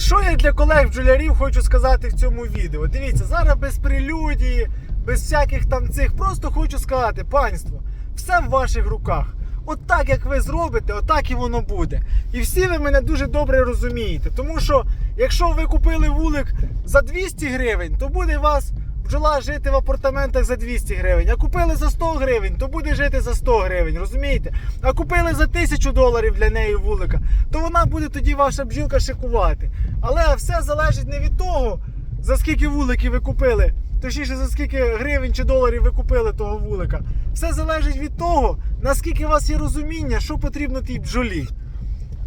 Що я для колег бджолярів хочу сказати в цьому відео? Дивіться, зараз без прелюдії, без всяких там цих. Просто хочу сказати, панство, все в ваших руках. От так, як ви зробите, отак і воно буде. І всі ви мене дуже добре розумієте. Тому що, якщо ви купили вулик за 200 гривень, то буде вас бджола жити в апартаментах за 200 гривень. А купили за 100 гривень, то буде жити за 100 гривень, розумієте? А купили за 1000 доларів для неї вулика, то вона буде тоді ваша бджілка шикувати. Але все залежить не від того, за скільки вуликів ви купили, точніше за скільки гривень чи доларів ви купили того вулика. Все залежить від того, наскільки у вас є розуміння, що потрібно тій бджолі.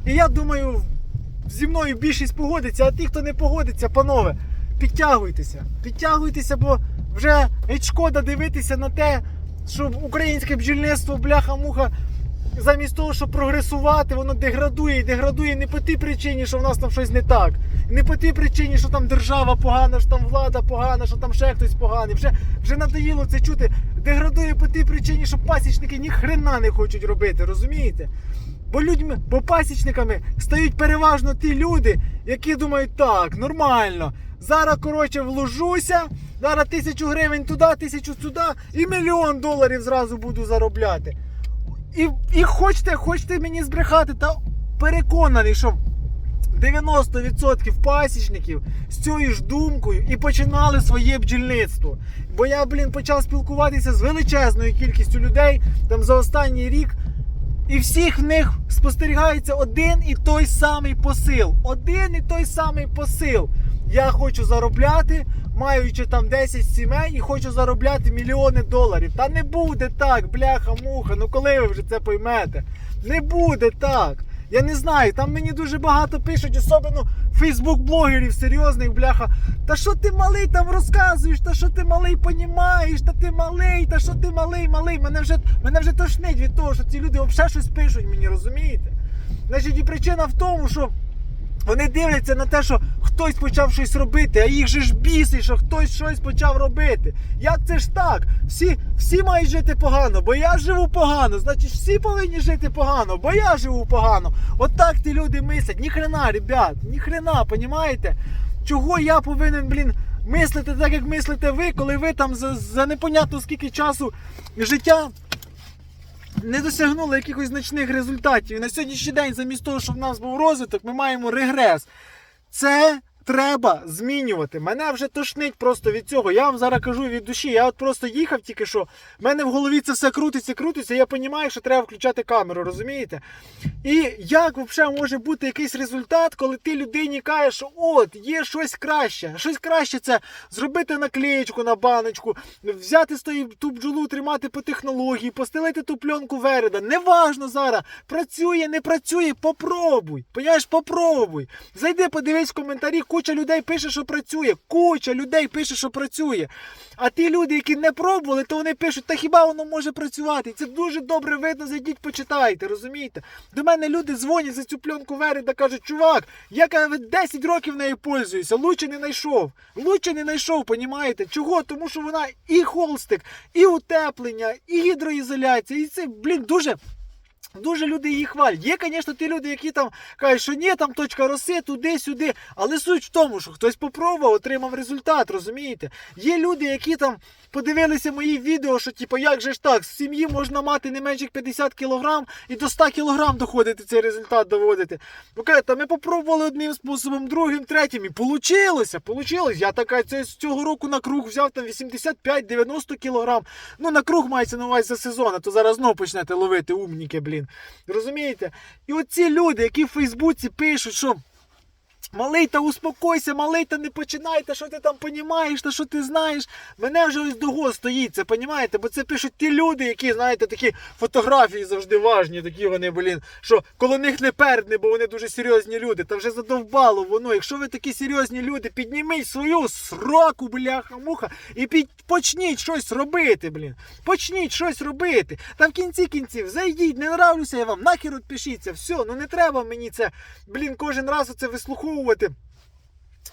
І я думаю, зі мною більшість погодиться, а ті, хто не погодиться, панове, підтягуйтеся. Підтягуйтеся, бо вже геть шкода дивитися на те, що українське бджільництво, бляха-муха, замість того, щоб прогресувати, воно деградує і деградує не по тій причині, що в нас там щось не так. Не по тій причині, що там держава погана, що там влада погана, що там ще хтось поганий. Вже, вже надоїло це чути. Деградує по тій причині, що пасічники ні хрена не хочуть робити, розумієте? Бо людьми, бо пасічниками стають переважно ті люди, які думають, так, нормально. Зараз, коротше, вложуся, зараз тисячу гривень туди, тисячу сюди, і мільйон доларів зразу буду заробляти. І, і хочете, хочете мені збрехати, та переконаний, що 90% пасічників з цією ж думкою і починали своє бджільництво. Бо я, блін, почав спілкуватися з величезною кількістю людей там за останній рік. І всіх в них спостерігається один і той самий посил. Один і той самий посил. Я хочу заробляти, маючи там 10 сімей, і хочу заробляти мільйони доларів. Та не буде так, бляха-муха. Ну коли ви вже це поймете? Не буде так. Я не знаю, там мені дуже багато пишуть, особливо фейсбук-блогерів серйозних, бляха. Та що ти малий там розказуєш? Та що ти малий понімаєш? Та ти малий, та що ти малий, малий. Мене вже, мене вже тошнить від того, що ці люди взагалі щось пишуть мені, розумієте? Значить, і причина в тому, що вони дивляться на те, що хтось почав щось робити, а їх же ж бісить, що хтось щось почав робити. Як це ж так? Всі, всі мають жити погано, бо я живу погано. Значить, всі повинні жити погано, бо я живу погано. От так ті люди мислять. Ніхрена, ребят, ніхрена, понімаєте? Чого я повинен, блін, мислити так, як мислите ви, коли ви там за, за непонятно скільки часу життя не досягнули якихось значних результатів. І на сьогоднішній день, замість того, щоб в нас був розвиток, ми маємо регрес. Це треба змінювати. Мене вже тошнить просто від цього. Я вам зараз кажу від душі. Я от просто їхав тільки що. В мене в голові це все крутиться, крутиться. Я розумію, що треба включати камеру, розумієте? І як взагалі може бути якийсь результат, коли ти людині кажеш, що от є щось краще. Щось краще це зробити наклеєчку на баночку, взяти з тої ту бджолу, тримати по технології, постелити ту пленку вереда. Неважно зараз, працює, не працює, попробуй. Поняєш, попробуй. Зайди, подивись в коментарі, куча людей пише, що працює. Куча людей пише, що працює. А ті люди, які не пробували, то вони пишуть, та хіба воно може працювати? І це дуже добре видно, зайдіть, почитайте, розумієте? До мене люди дзвонять за цю пленку вереда, кажуть, чувак, я 10 років нею пользуюся, лучше не знайшов. Лучше не знайшов, понімаєте? Чого? Тому що вона і холстик, і утеплення, і гідроізоляція, і це, блін, дуже. Дуже люди її хвалять. Є, звісно, ті люди, які там кажуть, що ні, там точка роси, туди-сюди. Але суть в тому, що хтось попробував, отримав результат, розумієте? Є люди, які там подивилися мої відео, що типу, як же ж так, з сім'ї можна мати не менше як 50 кг і до 100 кг доходити цей результат доводити. Кажете, та ми попробували одним способом, другим, третім, і получилося, получилось. Я така це з цього року на круг взяв там 85-90 кг. Ну, на круг мається на увазі за сезон, а то зараз знову почнете ловити умніки, блін. Розумієте? І оці люди, які в Фейсбуці пишуть, що. Малий, та успокойся, малий, та не починай, та що ти там понімаєш, та що ти знаєш. Мене вже ось дого стоїть, це понімаєте? Бо це пишуть ті люди, які, знаєте, такі фотографії завжди важні, такі вони, блін, що коло них не пердне, бо вони дуже серйозні люди. Та вже задовбало воно. Якщо ви такі серйозні люди, підніміть свою сроку, бляха, муха, і під... почніть щось робити, блін. Почніть щось робити. Та в кінці кінців зайдіть, не нравлюся я вам, нахер відпишіться, все, ну не треба мені це, блін, кожен раз оце вислуховувати. with him.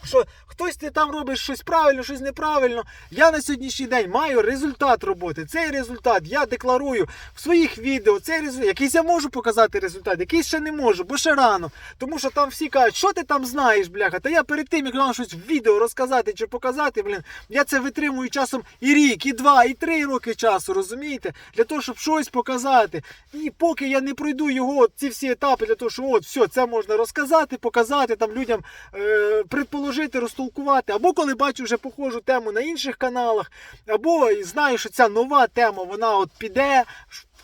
Що хтось ти там робиш щось правильно, щось неправильно. Я на сьогоднішній день маю результат роботи. Цей результат я декларую в своїх відео. Цей результат, якийсь я можу показати результат, якийсь ще не можу, бо ще рано. Тому що там всі кажуть, що ти там знаєш, бляха. Та я перед тим, як вам щось в відео розказати чи показати, блін, я це витримую часом і рік, і два, і три роки часу, розумієте? Для того, щоб щось показати. І поки я не пройду його, ці всі етапи, для того, що от все, це можна розказати, показати там людям, е, предположити, розтолкувати. Або коли бачу вже похожу тему на інших каналах, або знаю, що ця нова тема, вона от піде.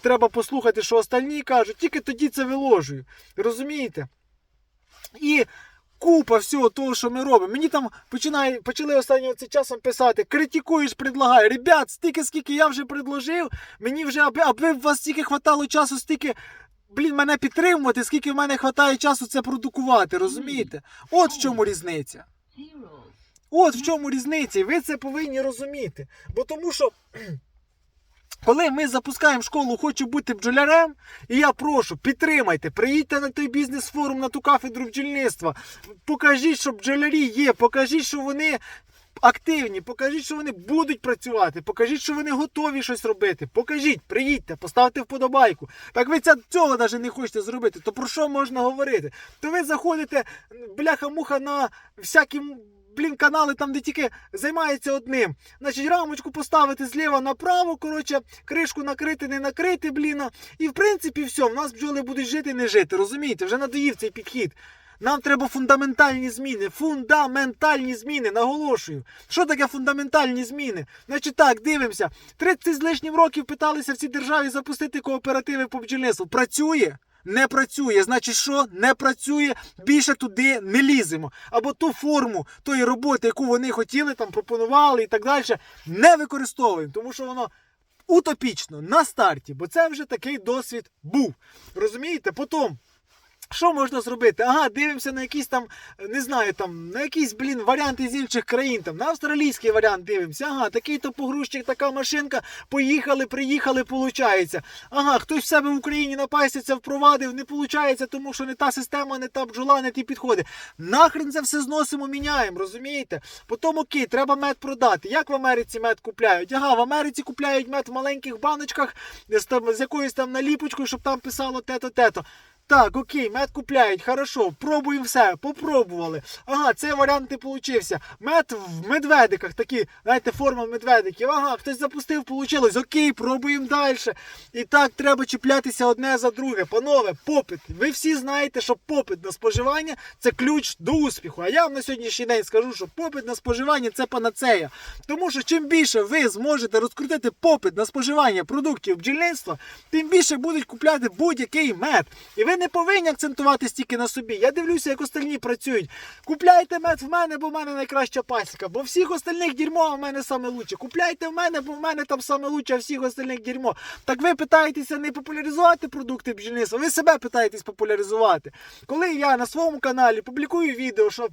Треба послухати, що остальні кажуть, тільки тоді це виложую. Розумієте? І купа всього того, що ми робимо. Мені там починає, почали останнім часом писати: критикуєш, предлагай. Ребят, стільки, скільки я вже предложив, мені вже, аби, аби вас стільки хватало часу, стільки. Блін, мене підтримувати, скільки в мене вистачає часу це продукувати, розумієте? От в чому різниця. От в чому різниця, і ви це повинні розуміти. Бо тому що. Коли ми запускаємо школу Хочу бути бджолярем, і я прошу, підтримайте, приїдьте на той бізнес-форум, на ту кафедру бджільництва, покажіть, що бджолярі є, покажіть, що вони активні, покажіть, що вони будуть працювати, покажіть, що вони готові щось робити. Покажіть, приїдьте, поставте вподобайку. Так ви цього навіть не хочете зробити, то про що можна говорити? То ви заходите, бляха-муха, на всякі. Блін, канали там, де тільки займаються одним. Значить, рамочку поставити зліва направо, коротше, кришку накрити, не накрити, бліна. І в принципі все, в нас бджоли будуть жити, не жити. Розумієте? Вже надоїв цей підхід. Нам треба фундаментальні зміни. Фундаментальні зміни, наголошую. Що таке фундаментальні зміни? Значить так, дивимося. 30 з лишнім років питалися в цій державі запустити кооперативи по бджільництву. Працює? Не працює. Значить, що не працює, більше туди не ліземо. Або ту форму тої роботи, яку вони хотіли, там пропонували і так далі, не використовуємо, тому що воно утопічно на старті, бо це вже такий досвід був. Розумієте? Потім. Що можна зробити? Ага, дивимося на якісь там, не знаю, там, на якісь, блін, варіанти з інших країн, там, на австралійський варіант дивимося. Ага, такий-то погрузчик, така машинка, поїхали, приїхали, получається. Ага, хтось в себе в Україні на пасіця впровадив, не получається, тому що не та система, не та бджола, не ті підходи. Нахрен це все зносимо, міняємо, розумієте? Потім окей, треба мед продати. Як в Америці мед купляють? Ага, в Америці купляють мед в маленьких баночках з, там, з якоюсь там наліпочкою, щоб там писало те-то, те-то. Так, окей, мед купляють, хорошо, пробуємо все, попробували. Ага, цей варіант не получився. Мед в медведиках, такі, знаєте, форма медведиків. Ага, хтось запустив, получилось. Окей, пробуємо далі. І так треба чіплятися одне за друге. Панове, попит. Ви всі знаєте, що попит на споживання це ключ до успіху. А я вам на сьогоднішній день скажу, що попит на споживання це панацея. Тому що чим більше ви зможете розкрутити попит на споживання продуктів бджільництва, тим більше будуть купляти будь-який мед. І ви не повинні акцентувати стільки на собі. Я дивлюся, як остальні працюють. Купляйте мед в мене, бо в мене найкраща пасіка. Бо всіх остальних дерьмо, а в мене саме лучше. Купляйте в мене, бо в мене там саме лучше, а всіх остальних дерьмо. Так ви питаєтеся не популяризувати продукти бджільництва, ви себе питаєтесь популяризувати. Коли я на своєму каналі публікую відео, що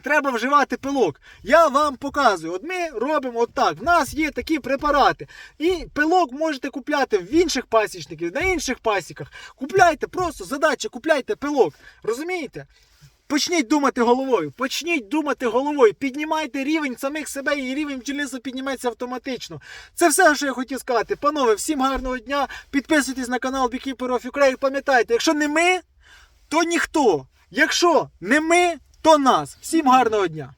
Треба вживати пилок. Я вам показую. От ми робимо отак. В нас є такі препарати. І пилок можете купляти в інших пасічників, на інших пасіках. Купляйте, просто задача, купляйте пилок. Розумієте? Почніть думати головою, почніть думати головою, піднімайте рівень самих себе і рівень бджільництва підніметься автоматично. Це все, що я хотів сказати. Панове, всім гарного дня. Підписуйтесь на канал Beekeeper of. Пам'ятайте, якщо не ми, то ніхто. Якщо не ми, то нас. Всім гарного дня!